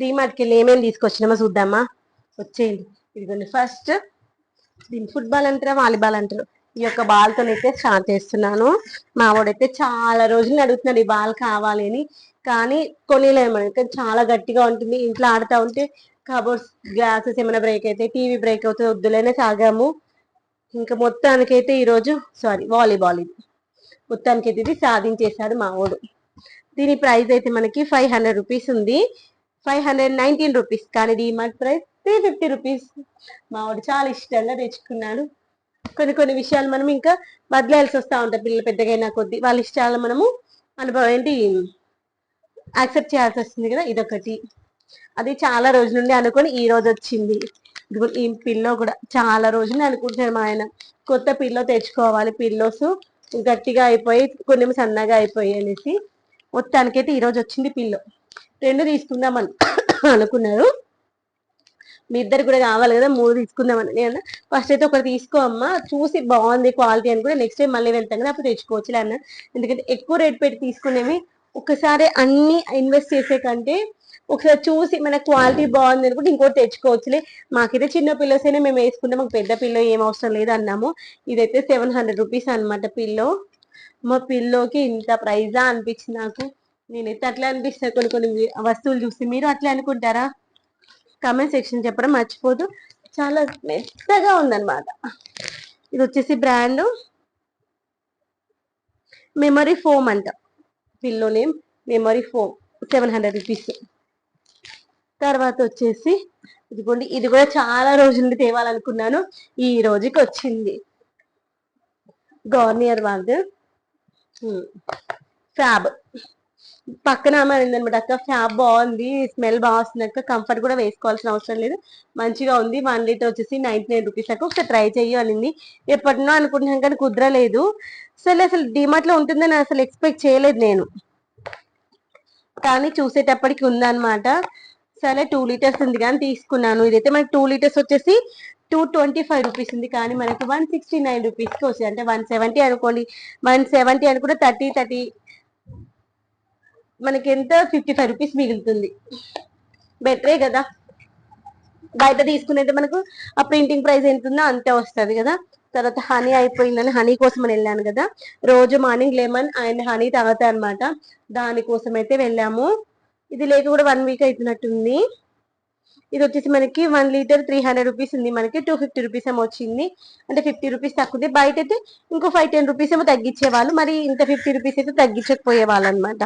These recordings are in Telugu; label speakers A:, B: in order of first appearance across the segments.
A: డీమార్ట్కి వెళ్ళి ఏమేమి తీసుకొచ్చినామో చూద్దామా? వచ్చేయండి. ఇదిగోండి ఫస్ట్ దీని ఫుట్బాల్ అంటారా వాలీబాల్ అంటారు? ఈ యొక్క బాల్తో అయితే స్టార్ట్ చేస్తున్నాను. మా వాడైతే చాలా రోజులు అడుగుతున్నాడు ఈ బాల్ కావాలి అని. కానీ కొనిలేము కానీ చాలా గట్టిగా ఉంటుంది. ఇంట్లో ఆడుతూ ఉంటే కబోర్డ్స్ గ్లాసెస్ ఏమైనా బ్రేక్ అయితే టీవీ బ్రేక్ అవుతుంది వద్దులేనే సాగాము ఇంకా మొత్తానికైతే ఈరోజు సారీ వాలీబాల్ ఇది. మొత్తానికైతే ఇది సాధించేశాడు మా వాడు దీని ప్రైస్ అయితే మనకి ఫైవ్ హండ్రెడ్ రూపీస్ ఉంది. Five hundred nineteen rupees. కానీ DMart price three fifty rupees. మా వాడు చాలా ఇష్టంగా తెచ్చుకున్నాడు. కొన్ని కొన్ని విషయాలు మనం ఇంకా బదిలేయాల్సి వస్తూ ఉంటాయి. పిల్లలు పెద్దగైనా కొద్ది వాళ్ళ ఇష్టాలు మనము అనుభవం ఏంటి? యాక్సెప్ట్ చేయాల్సి వస్తుంది కదా ఇదొకటి. అది చాలా రోజుల నుండి అనుకొని ఈ రోజు వచ్చింది. ఈ పిల్లో కూడా చాలా రోజులు అనుకుంటున్నాడు మా ఆయన. కొత్త పిల్లో తెచ్చుకోవాలి. పిల్లోస్ గట్టిగా అయిపోయి కొన్ని సన్నగా అయిపోయి అనేసి మొత్తానికైతే ఈ రోజు వచ్చింది పిల్లో. రెండు తీసుకుందామని అనుకున్నారు. మీ ఇద్దరు కూడా కావాలి కదా మూడు తీసుకుందామని. నేను ఫస్ట్ అయితే ఒకటి తీసుకో అమ్మా చూసి బాగుంది క్వాలిటీ అని కూడా నెక్స్ట్ టైం మళ్ళీ వెళ్తాం కదా అప్పుడు తెచ్చుకోవచ్చు అన్న. ఎందుకంటే ఎక్కువ రేట్ పెట్టి తీసుకునేవి ఒకసారి అన్ని ఇన్వెస్ట్ చేసే కంటే ఒకసారి చూసి మన క్వాలిటీ బాగుంది అనుకుంటే ఇంకోటి తెచ్చుకోవచ్చులే. మాకైతే చిన్న పిల్లస్ అయినా మేము వేసుకుంటే మాకు పెద్ద పిల్లో ఏం అవసరం లేదు అన్నాము. ఇదైతే సెవెన్ హండ్రెడ్ రూపీస్ అనమాట పిల్లో మా పిల్లోకి ఇంత ప్రైజా అనిపించింది నాకు. నేనైతే అట్లా అనిపిస్తాను కొన్ని కొన్ని వస్తువులు చూసి. మీరు అట్లా అనుకుంటారా? కమెంట్ సెక్షన్ చెప్పడం మర్చిపోదు. చాలా మెత్తగా ఉందన్నమాట. ఇది వచ్చేసి బ్రాండ్ మెమరీ ఫోమ్ అంట. Pillow name memory foam seven hundred rupees తర్వాత వచ్చేసి ఇదిగోండి. ఇది కూడా చాలా రోజుల నుండి తేవాలనుకున్నాను. ఈ రోజుకి వచ్చింది. గార్నియర్ వాళ్ళు ఫ్యాబ్ పక్కన ఆమె అనమాట అక్క ఫ్యాబ్ బాగుంది స్మెల్ బాగా వస్తుంది అక్క కంఫర్ట్ కూడా వేసుకోవాల్సిన అవసరం లేదు మంచిగా ఉంది వన్ లీటర్ వచ్చేసి నైన్టీ నైన్ రూపీస్ అక్క ఒకసారి ట్రై చెయ్యి అనింది. ఎప్పటినో అనుకుంటున్నాను కానీ కుదరలేదు. అసలు అసలు డిమార్ట్లో ఉంటుందని అసలు ఎక్స్పెక్ట్ చేయలేదు నేను. కానీ చూసేటప్పటికి ఉందన్నమాట. సరే టూ లీటర్స్ ఉంది కానీ తీసుకున్నాను. ఇదైతే మనకి టూ లీటర్స్ వచ్చేసి టూ ట్వంటీ ఫైవ్ రూపీస్ ఉంది. కానీ మనకి వన్ సిక్స్టీ నైన్ రూపీస్కి వచ్చింది అంటే వన్ సెవెంటీ అనుకోండి వన్ సెవెంటీ అనుకుంటే థర్టీ థర్టీ మనకి ఎంత ఫిఫ్టీ ఫైవ్ రూపీస్ మిగులుతుంది బెటరే కదా? బయట తీసుకునేది మనకు ఆ ప్రింటింగ్ ప్రైస్ ఎంత ఉందో అంతే వస్తుంది కదా? తర్వాత హనీ అయిపోయిందని హనీ కోసం అని వెళ్ళాను కదా? రోజు మార్నింగ్ లెమన్ అండ్ హనీ తాగుతాయి అనమాట దానికోసం అయితే వెళ్ళాము. ఇది లేక కూడా వన్ వీక్ అవుతున్నట్టుంది ఇది వచ్చేసి మనకి one litre three hundred rupees ఉంది మనకి. టూ ఫిఫ్టీ రూపీస్ ఏమో వచ్చింది. అంటే ఫిఫ్టీ రూపీస్ తక్కువ బయట అయితే ఇంకో ఫైవ్ టెన్ రూపీస్ ఏమో తగ్గించేవాళ్ళు. మరి ఇంత ఫిఫ్టీ రూపీస్ అయితే తగ్గించకపోయేవాళ్ళు అనమాట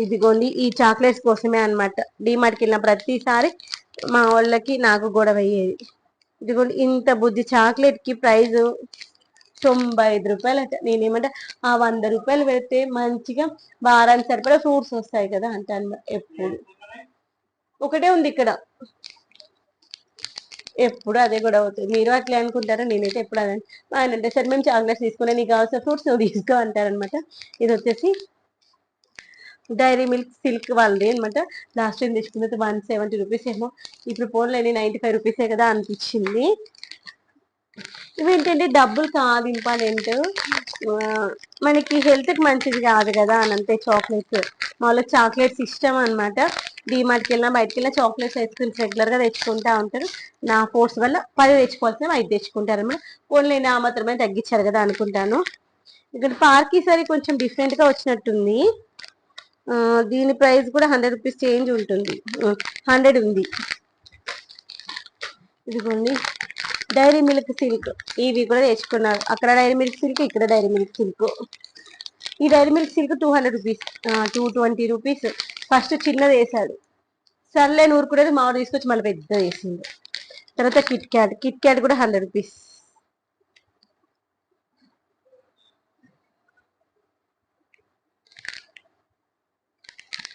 A: ఇదిగోండి ఈ చాక్లెట్స్ కోసమే అనమాట డిమార్ట్కి వెళ్ళిన ప్రతిసారి మా వాళ్ళకి నాకు గొడవ అయ్యేది. ఇదిగోండి ఇంత బుద్ధి చాక్లెట్కి ప్రైస్ తొంభై ఐదు రూపాయలు అంట నేనేమంటే ఆ వంద రూపాయలు పెడితే మంచిగా వారానికి సరిపడా ఫ్రూట్స్ వస్తాయి కదా అంటాను ఎప్పుడు. ఒకటే ఉంది ఇక్కడ. ఎప్పుడు అదే కూడా అవుతుంది. మీరు అట్లే అనుకుంటారా? నేనైతే ఎప్పుడు అదే ఆయన అంటే సరే మేము చాక్లెట్స్ తీసుకునే నీకు కావాల్సిన ఫ్రూట్స్ నువ్వు తీసుకో అంటారనమాట ఇది వచ్చేసి డైరీ మిల్క్ సిల్క్ వాళ్ళది అనమాట లాస్ట్ టైం తీసుకున్నది వన్ సెవెంటీ రూపీస్ ఏమో. ఇప్పుడు పోన్లేని నైంటీ ఫైవ్ రూపీసే కదా అనిపించింది. ఇవేంటంటే డబ్బులు కాదు ఇంపార్టెంట్ మనకి హెల్త్కి మంచిది కాదు కదా అని అంతే చాక్లెట్స్ మాలో చాక్లెట్స్ ఇష్టం అనమాట డిమార్ట్కి వెళ్ళినా బయటకి వెళ్ళినా చాక్లెట్స్ ఐస్ క్రీమ్స్ రెగ్యులర్గా తెచ్చుకుంటా ఉంటారు. నా ఫోర్స్ వల్ల పది తెచ్చుకోవాల్సిన ఐదు తెచ్చుకుంటారు అనమాట ఓన్లీ నా మాత్రమే తగ్గించారు కదా అనుకుంటాను. ఇక్కడ పార్క్ ఈసారి కొంచెం డిఫరెంట్గా వచ్చినట్టుంది. దీని ప్రైస్ కూడా హండ్రెడ్ రూపీస్ చేంజ్ ఉంటుంది. హండ్రెడ్ ఉంది. ఇదిగోండి. Dairy Milk Silk. ఇవి కూడా తెచ్చుకున్నారు. అక్కడ డైరీ మిల్క్ సిల్క్ ఇక్కడ డైరీ మిల్క్ సిల్క్. ఈ Dairy Milk Silk two hundred rupees two twenty rupees. First చిన్నది వేసాడు సర్లే నూరుకునేది మామిడి తీసుకొచ్చి మళ్ళీ పెద్దది వేసింది తర్వాత కిట్ క్యాట్ కిట్ క్యాట్ కూడా హండ్రెడ్ రూపీస్.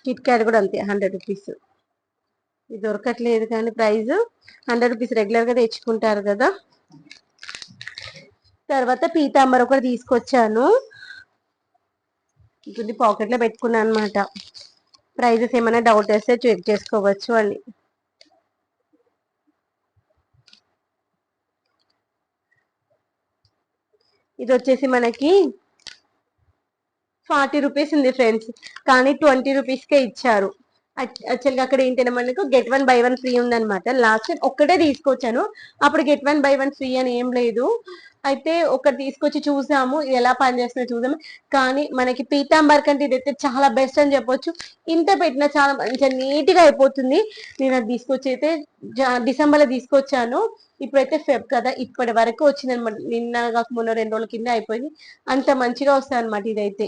A: కిట్ క్యాట్ కూడా అంతే హండ్రెడ్ రూపీస్ ఇది దొరకట్లేదు కానీ ప్రైస్ హండ్రెడ్ రూపీస్ రెగ్యులర్గా తెచ్చుకుంటారు కదా. తర్వాత పీతాంబర కూడా తీసుకొచ్చాను. ఇది పాకెట్లో పెట్టుకున్నాను అనమాట ప్రైజెస్ ఏమైనా డౌట్ వస్తే చెక్ చేసుకోవచ్చు అని. ఇది వచ్చేసి మనకి ఫార్టీ రూపీస్ ఉంది ఫ్రెండ్స్. కానీ ట్వంటీ రూపీస్కే ఇచ్చారు. యాక్చువల్గా అక్కడ ఏంటంటే మనకు get one buy one free ఉందన్నమాట. లాస్ట్ టైం ఒక్కటే తీసుకొచ్చాను. అప్పుడు get one buy one free అని ఏం లేదు. అయితే ఒకటి తీసుకొచ్చి చూసాము. ఇది ఎలా పనిచేస్తుందో చూసాము. కానీ మనకి పీతాంబర్ కంటే ఇదైతే చాలా బెస్ట్ అని చెప్పొచ్చు. ఇంత పెట్టినా చాలా మంచిగా నీట్గా అయిపోతుంది. నేను అది తీసుకొచ్చి అయితే డిసెంబర్లో తీసుకొచ్చాను. ఇప్పుడైతే ఫెబ్ కదా ఇప్పటి వరకు వచ్చిందనమాట నిన్న కాక మొన్న రెండు రోజుల కింద అయిపోయింది. అంత మంచిగా వస్తాయి అనమాట ఇదైతే.